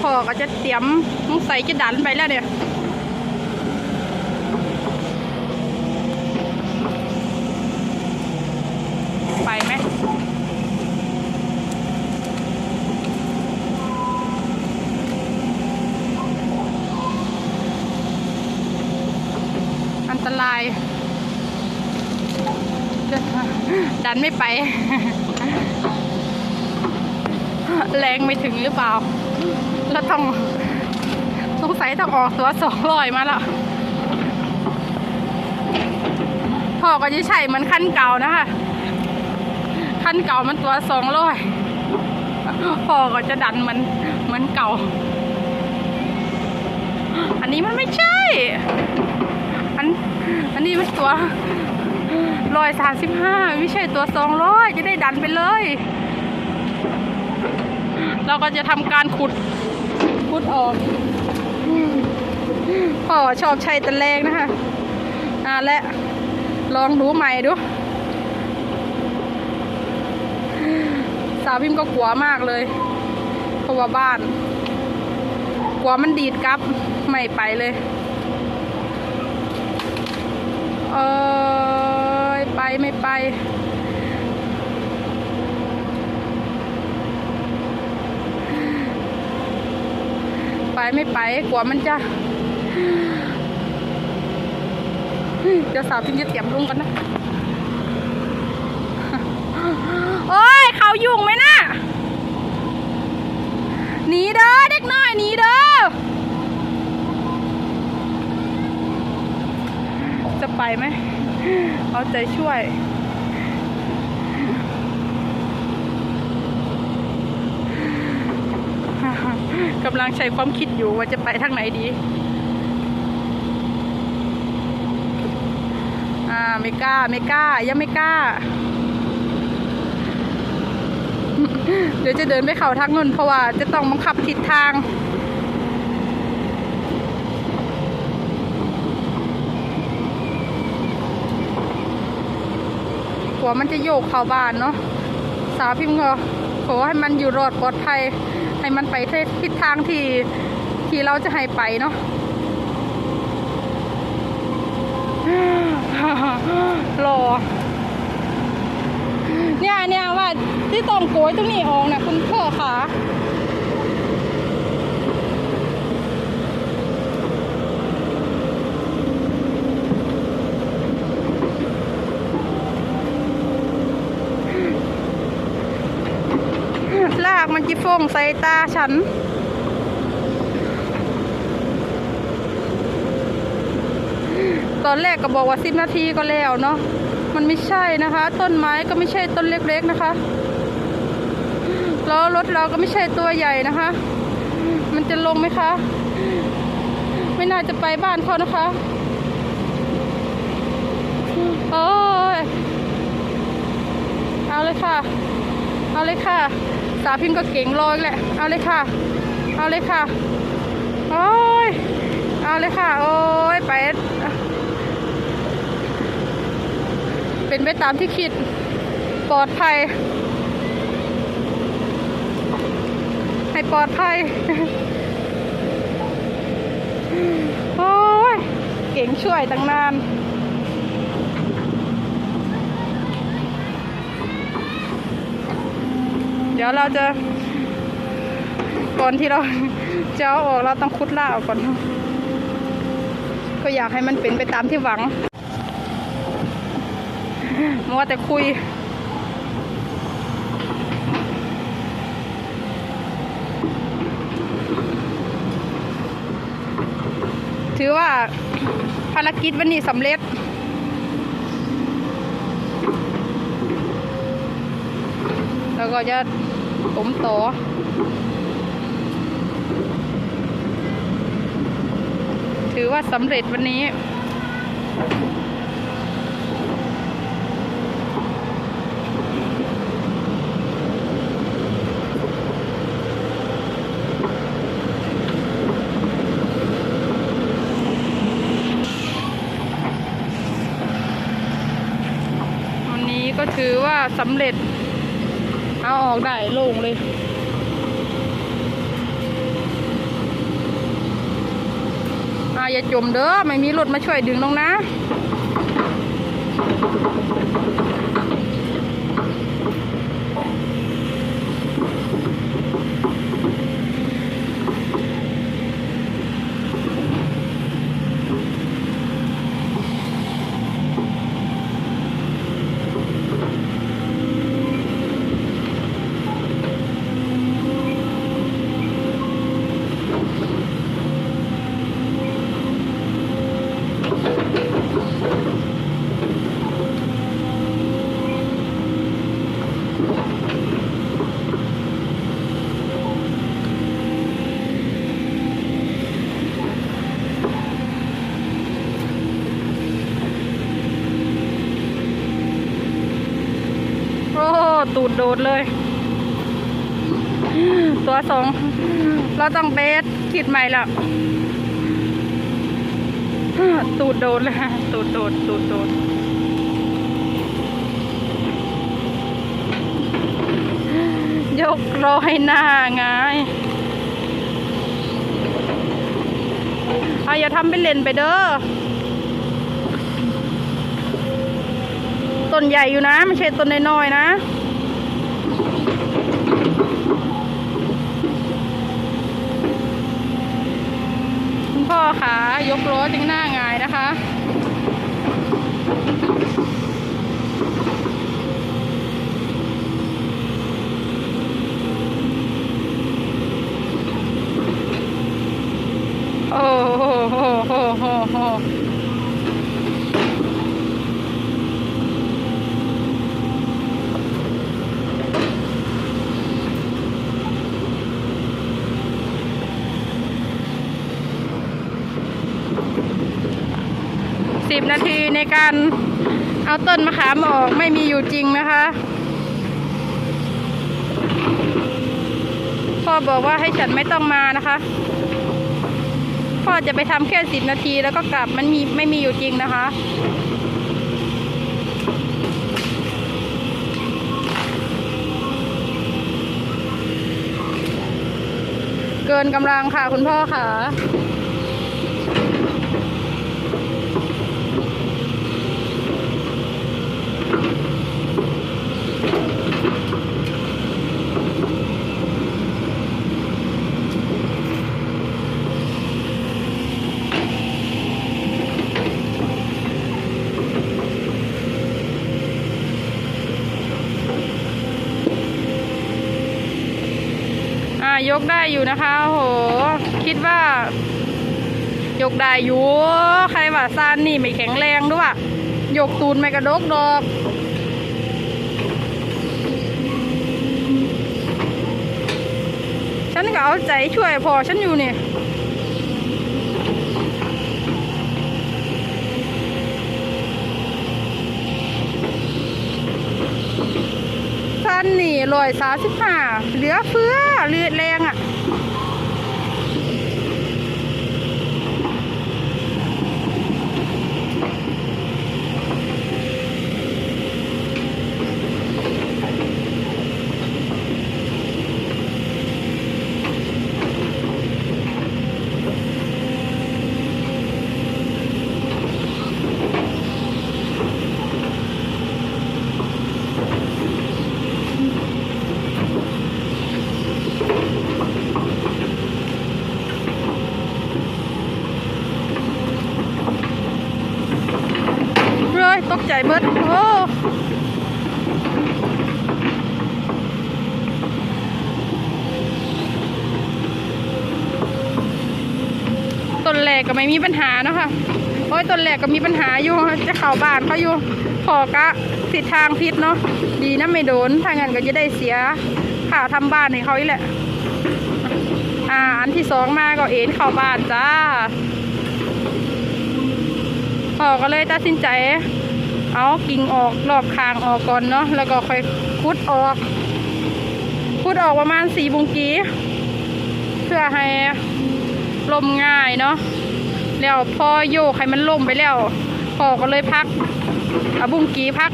พ่อก็จะเตรียมมุงใส่จะดันไปแล้วเนี่ยไปไหมอันตรายดันไม่ไป แรงไม่ถึงหรือเปล่า แล้วต้องสงสัยต้องออกตัวสองร้อยมาแล้วพ่อก็จะใช่เหมือนคันเก่านะคะคันเก่ามันตัวสองร้อยพ่อก็จะดันมันเหมือนเก่า อันนี้มันไม่ใช่ อันอันนี้มันตัวร้อยสามสิบห้าไม่ใช่ตัวสองร้อยจะได้ดันไปเลย เราก็จะทำการขุด ออกพ่อชอบใช้ตะแรงนะคะอ่าและลองดูใหม่ดู สาวพิมพ์ก็กลัวมากเลย เพราะว่าบ้าน กลัวมันดีดกลับไม่ไปเลยเออไปไม่ไป ไม่ไปกลัวมันจะ เดี๋ยวสาวพิมพ์จะเตรียมลุงกันนะ โอ้ย เขายุ่งไหมนะหนีเด้อเด็กน้อยหนีเด้อ จะไปไหม เอาใจช่วย กำลังใช้ความคิดอยู่ว่าจะไปทางไหนดี อ่าไม่กล้าไม่กล้า ยังไม่กล้า เดี๋ยวจะเดินไปเขาทางนนเพราะว่าจะต้องบังคับทิศทางกลัวมันจะโยกเข้าบ้านเนาะสาวพิมพ์ก็ขอให้มันอยู่รอดปลอดภัย ให้มันไปทิศทางที่ที่เราจะให้ไปเนาะรอเนี่ยเนี่ยว่าที่ต้องโกยตรงนี้ออกนะคุณพ่อขาลากมันจิฟงใส่ตาฉัน ตอนแรกก็บอกว่าสิบนาทีก็แล้วเนาะมันไม่ใช่นะคะ ต้นไม้ก็ไม่ใช่ต้นเล็กๆนะคะแล้วรถเราก็ไม่ใช่ตัวใหญ่นะคะ มันจะลงไหมคะ ไม่น่าจะไปบ้านเขานะคะโอ้ยเอาเลยค่ะ เอาเลยค่ะ สาวพิมพ์ก็เก่งรออีกแหละ เอาเลยค่ะ เอาเลยค่ะ โอ้ย เอาเลยค่ะ โอ้ยไป เป็นไปตามที่คิด ปลอดภัย ให้ปลอดภัย โอ้ย เก่งช่วยตั้งนาน เดี๋ยวเราจะก่อนที่เราจะเอาออกเราต้องคุดล่าออกก่อน ก็อยากให้มันเป็นไปตามที่หวังมัวแต่คุยถือว่าภารกิจวันนี้สำเร็จ แล้วก็จะผมต่อถือว่าสำเร็จวันนี้วันนี้ก็ถือว่าสำเร็จ เอาออกได้โล่งเลยอาอย่าจมเด้อไม่มีรถมาช่วยดึงลงนะ ตูดโดดเลย ตัวสองเราต้องเบสคิดใหม่ละตูดโดดเลยฮะตูดโดดตูดโดดยกรอให้หน้าไงเอาอย่าทำเป็นเล่นไปเด้อ ต้นใหญ่อยู่นะ ไม่ใช่ต้นน้อยๆนะ คุณพ่อคะ ยกล้อจึงหน้าหงายนะคะโอ้โหโหโหโห นาทีในการเอาต้นมะขามออกไม่มีอยู่จริงนะคะพ่อบอกว่าให้ฉันไม่ต้องมานะคะ พ่อจะไปทำแค่สิบนาทีแล้วก็กลับมันมีไม่มีอยู่จริงนะคะเกินกำลังค่ะ คุณพ่อค่ะ กได้อยู่นะคะโห คิดว่า ยกได้อยู่ ใครว่าซานนี่ไม่แข็งแรงด้วยยกตูนไม่กระดกดอกฉันก็เอาใจช่วยพอฉันอยู่นี่สั้นนี่ลอยสาสิบห้าเหลือเฟือเลือแรง อะเบิดโอ้ต้นแรกก็ไม่มีปัญหาเนาะค่ะโอ้ยต้นแรกก็มีปัญหาอยู่จะเข้าบานเขาอยู่พอกะทิทางพิษเนาะดีนะไม่โดนถ้างั้นก็จะได้เสียค่าทำบ้านให้เขาอีกแหละอ่าอันที่สองมาก็เอ็นเข้าบ้านจ้าพ่อก็เลยตัดสินใจ เอากิ่งออกรอบคางออกก่อนเนาะแล้วก็ค่อยคุดออก คุดออกประมาณสี่บุงกีเพื่อให้ลมง่ายเนาะแล้วพอโยกให้มันล่มไปแล้วพอก็เลยพักเอาบุงกีพัก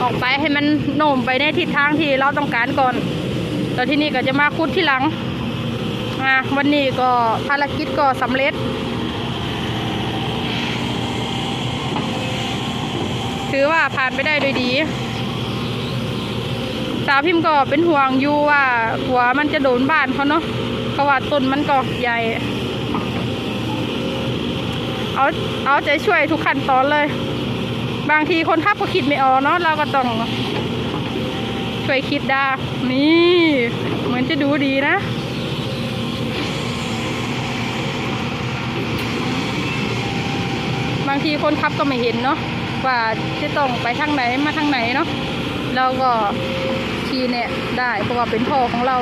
ออกไปให้มันโน้มไปในทิศทางที่เราต้องการก่อนแล้วที่นี่ก็จะมาคุดที่หลังอะวันนี้ก็ภารกิจก็สำเร็จ ถือว่าผ่านไปได้โดยดีสาวพิมพ์ก็เป็นห่วงอยู่ว่าหัวมันจะโดนบ้านเขาเนาะเพราะว่าต้นมันก็ใหญ่ เอาเอาใจช่วยทุกขั้นตอนเลย บางทีคนทับก็คิดไม่ออกเนาะเราก็ต้องช่วยคิดได้นี่เหมือนจะดูดีนะบางทีคนขับก็ไม่เห็นเนาะ ว่าจะต้องไปทางไหนมาทางไหนเนาะเราก็ขี่เนี่ยได้เพราะว่าเป็นพ่อของเรา